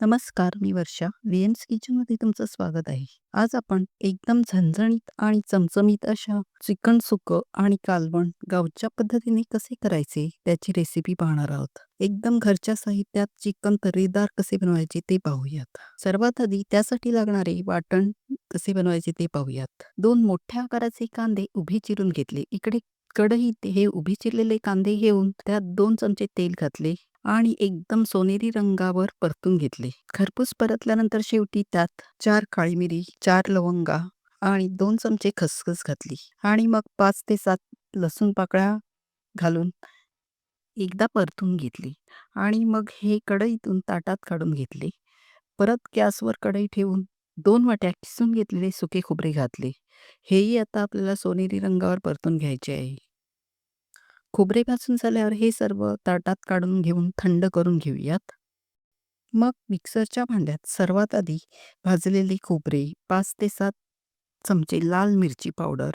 नमस्कार, मी वर्षा. व्हीएम्स किचनमध्ये तुमचं स्वागत आहे. आज आपण एकदम झणझणीत आणि चमचमीत अशा चिकन सुकं आणि कालवण गावच्या पद्धतीने कसे करायचे त्याची रेसिपी पाहणार आहोत. एकदम घरच्या साहित्यात चिकन तर्रीदार कसे बनवायचे ते पाहूयात. सर्वात आधी त्यासाठी लागणारे वाटण कसे बनवायचे ते पाहूयात. दोन मोठ्या आकाराचे कांदे उभे चिरून घेतले. इकडे कढईत हे उभे चिरलेले कांदे घेऊन त्यात दोन चमचे तेल घातले आणि एकदम सोनेरी रंगावर परतून घेतले. खरपूस परतल्यानंतर शेवटी त्यात चार काळी मिरी, चार लवंगा आणि दोन चमचे खसखस घातली आणि मग पाच ते सात लसूण पाकळ्या घालून एकदा परतून घेतली आणि मग हे कढईतून ताटात काढून घेतले. परत गॅसवर कढई ठेवून दोन वाट्या किसून घेतलेले सुके खोबरे घातले. हेही आता आपल्याला सोनेरी रंगावर परतून घ्यायचे आहे. खोबरे भाजून झाल्यावर हे सर्व ताटात काढून घेऊन थंड करून घेऊयात. मग मिक्सरच्या भांड्यात सर्वात आधी भाजलेले खोबरे, पाच ते सात चमचे लाल मिरची पावडर,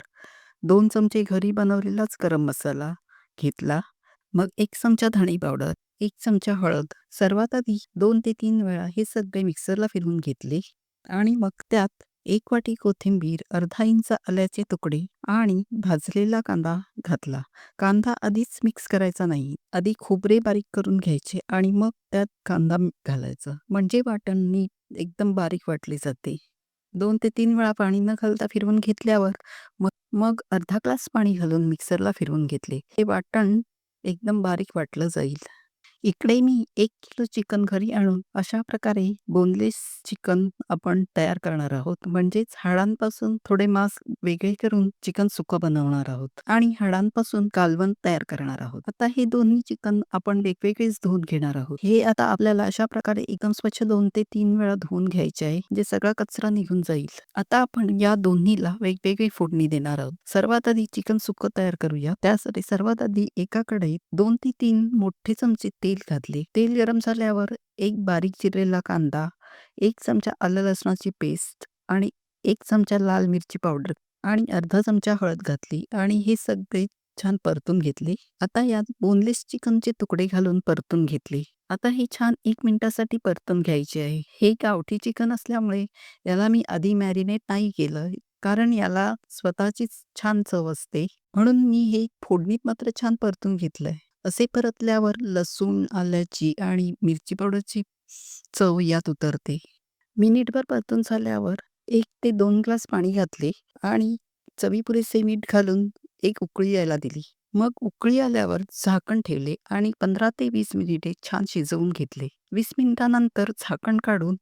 दोन चमचे घरी बनवलेलाच गरम मसाला घेतला. मग एक चमचा धणे पावडर, एक चमचा हळद. सर्वात आधी दोन ते तीन वेळा हे सगळे मिक्सरला फिरवून घेतले आणि मग त्यात एक वाटी कोथिंबीर, अर्धा इंच आल्याचे तुकडे आणि भाजलेला कांदा घातला. कांदा आधीच मिक्स करायचा नाही. आधी खोबरे बारीक करून घ्यायचे आणि मग त्यात कांदा घालायचा. म्हणजे वाटण नीट एकदम बारीक वाटले जाते. दोन ते तीन वेळा पाणी न घालता फिरवून घेतल्यावर मग मग अर्धा ग्लास पाणी घालून मिक्सरला फिरवून घेतले. हे वाटण एकदम बारीक वाटलं जाईल. इकडे मी एक किलो चिकन घरी आणून अशा प्रकारे बोनलेस चिकन आपण तयार करणार आहोत. म्हणजेच हाडांपासून थोडे मांस वेगळे करून चिकन सुकं बनवणार आहोत आणि हाडांपासून कालवण तयार करणार आहोत. आता हे दोन्ही चिकन आपण वेगवेगळेच धुवून घेणार आहोत. हे आता आपल्याला अशा प्रकारे एकदम स्वच्छ दोन ते तीन वेळा धुवून घ्यायचे आहे. म्हणजे सगळा कचरा निघून जाईल. आता आपण या दोन्हीला वेगवेगळी फोडणी देणार आहोत. सर्वात आधी चिकन सुकं तयार करूया. त्यासाठी सर्वात आधी एका कढईत दोन ते तीन मोठे चमचे तेल तेल घातले. तेल गरम झाल्यावर एक बारीक चिरलेला कांदा, एक चमचा आलं लसणाची पेस्ट आणि एक चमचा लाल मिरची पावडर आणि अर्धा चमचा हळद घातली आणि हे सगळे छान परतून घेतले. आता यात बोनलेस चिकनचे तुकडे घालून परतून घेतले. आता हे छान एक मिनिटासाठी परतून घ्यायचे आहे. हे गावठी चिकन असल्यामुळे याला मी आधी मॅरिनेट नाही केलं कारण याला स्वतःचीच छान चव असते. म्हणून मी हे फोडणीत मात्र छान परतून घेतलंय. असे परतल्यावर लसूण, आल्याची आणि मिरची पावडरची चव यात उतरते. मिनिटभर परतून झाल्यावर एक ते दोन ग्लास पाणी घातले आणि चवीपुरेसे मीठ घालून एक उकळी यायला दिली. मग उकळी आल्यावर झाकण ठेवले आणि पंधरा ते वीस मिनिटे छान शिजवून घेतले. वीस मिनिटानंतर झाकण काढून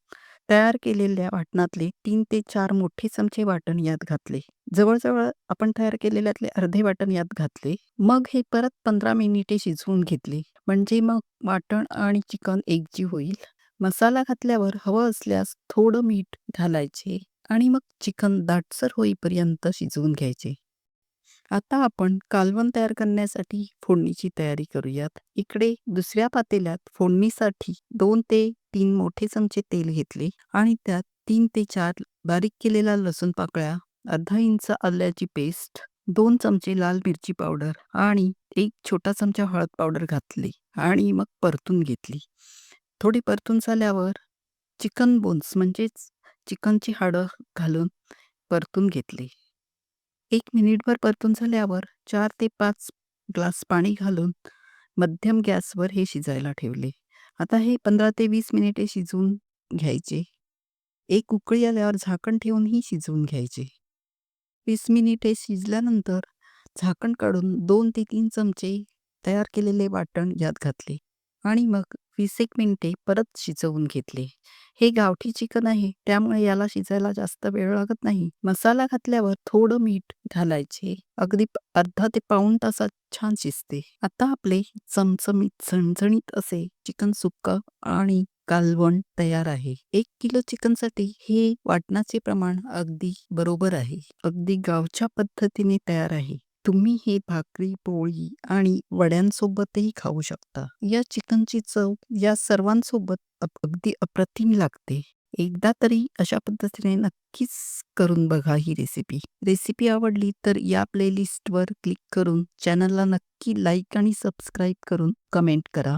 तयार केलेल्या वाटणातले तीन ते चार मोठे चमचे वाटण यात घातले. जवळजवळ आपण तयार केलेल्यातले अर्धे वाटण यात घातले. मग हे परत पंधरा मिनिटे शिजवून घेतले. म्हणजे मग वाटण आणि चिकन एकजीव होईल. मसाला घातल्यावर हवं असल्यास थोडं मीठ घालायचे आणि मग चिकन दाटसर होईपर्यंत शिजवून घ्यायचे. आता आपण कालवण तयार करण्यासाठी फोडणीची तयारी करूयात. इकडे दुसऱ्या पातेल्यात फोडणीसाठी दोन ते तीन मोठे चमचे तेल घेतले आणि त्यात तीन ते चार बारीक केलेला लसूण पाकळ्या, अर्धा इंच आल्याची पेस्ट, दोन चमचे लाल मिरची पावडर आणि एक छोटा चमचा हळद पावडर घातली आणि मग परतून घेतली. थोडी परतून झाल्यावर चिकन बोन्स म्हणजेच चिकनची हाडं घालून परतून घेतले. एक मिनिटभर परतून झाल्यावर चार ते पाच ग्लास पाणी घालून मध्यम गॅसवर हे शिजायला ठेवले. आता हे पंधरा ते वीस मिनिटे शिजवून घ्यायचे. एक उकळी आल्यावर झाकण ठेवूनही शिजवून घ्यायचे. वीस मिनिटे शिजल्यानंतर झाकण काढून दोन ते तीन चमचे तयार केलेले वाटण यात घातले आणि मग वीस एक मिनिटे परत शिजवून घेतले. हे गावठी चिकन आहे त्यामुळे याला शिजायला जास्त वेळ लागत नाही. मसाला घातल्यावर थोडं मीठ घालायचे. अगदी अर्धा ते पाऊण तासात छान शिजते. आता आपले चमचमीत झणझणीत असे चिकन सुक्का आणि कालवण तयार आहे. एक किलो चिकनसाठी हे वाटणाचे प्रमाण अगदी बरोबर आहे. अगदी गावच्या पद्धतीने तयार आहे. तुम्ही हे भाकरी, पोळी आणि वड्यांसोबतही खाऊ शकता. या चिकनची चव या सर्वांसोबत अगदी अप्रतिम लागते. एकदा तरी अशा पद्धतीने नक्कीच करून बघा ही रेसिपी. रेसिपी आवडली तर या प्लेलिस्टवर क्लिक करून चॅनलला नक्की लाईक आणि सबस्क्राईब करून कमेंट करा.